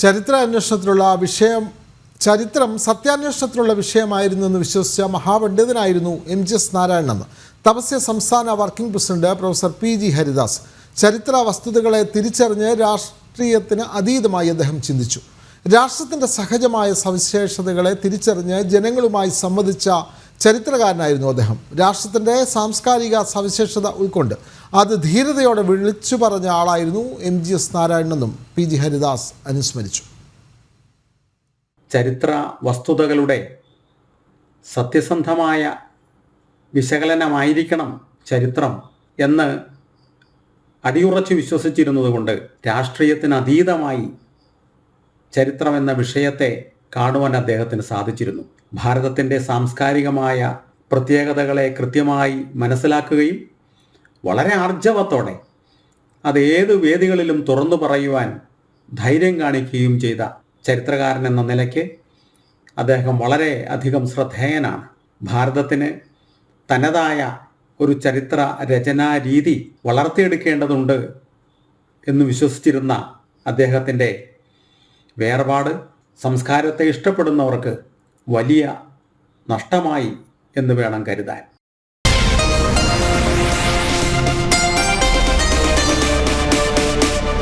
ചരിത്ര അന്വേഷണത്തിലുള്ള വിഷയം ചരിത്രം സത്യാന്വേഷണത്തിലുള്ള വിഷയമായിരുന്നു എന്ന് വിശ്വസിച്ച മഹാപണ്ഡിതനായിരുന്നു M G S Narayanan Tapasya സംസ്ഥാന working president professor P G Haridas. ചരിത്ര വസ്തുതകളെ തിരിച്ചറിഞ്ഞ് രാഷ്ട്രീയത്തിന് അതീതമായി അദ്ദേഹം ചിന്തിച്ചു. രാഷ്ട്രത്തിന്റെ സഹജമായ സവിശേഷതകളെ തിരിച്ചറിഞ്ഞ് ജനങ്ങളുമായി സംവദിച്ച ചരിത്രകാരനായിരുന്നു അദ്ദേഹം. രാഷ്ട്രത്തിന്റെ സാംസ്കാരിക സവിശേഷത ഉൾക്കൊണ്ട് അത് ധീരതയോടെ വിളിച്ചു പറഞ്ഞ ആളായിരുന്നു എം ജി എസ് നാരായണനെന്നും പി ജി ഹരിദാസ് അനുസ്മരിച്ചു. ചരിത്ര വസ്തുതകളുടെ സത്യസന്ധമായ വിശകലനമായിരിക്കണം ചരിത്രം എന്ന് അടിയുറച്ച് വിശ്വസിച്ചിരുന്നതുകൊണ്ട് രാഷ്ട്രീയത്തിന് അതീതമായി ചരിത്രം എന്ന വിഷയത്തെ കാണുവാൻ അദ്ദേഹത്തിന് സാധിച്ചിരുന്നു. ഭാരതത്തിന്റെ സാംസ്കാരികമായ പ്രത്യേകതകളെ കൃത്യമായി മനസ്സിലാക്കുകയും വളരെ ആർജവത്തോടെ അത് ഏത് വേദികളിലും തുറന്നു പറയുവാൻ ധൈര്യം കാണിക്കുകയും ചെയ്ത ചരിത്രകാരൻ എന്ന നിലയ്ക്ക് അദ്ദേഹം വളരെ അധികം ശ്രദ്ധേയനാണ്. ഭാരതത്തിന് തനതായ ഒരു ചരിത്ര രചനാ രീതി വളർത്തിയെടുക്കേണ്ടതുണ്ട് എന്ന് വിശ്വസിച്ചിരുന്ന അദ്ദേഹത്തിന്റെ വേർപാട് സംസ്കാരത്തെ ഇഷ്ടപ്പെടുന്നവർക്ക് വലിയ നഷ്ടമായി എന്ന് വേണം കരുതാൻ.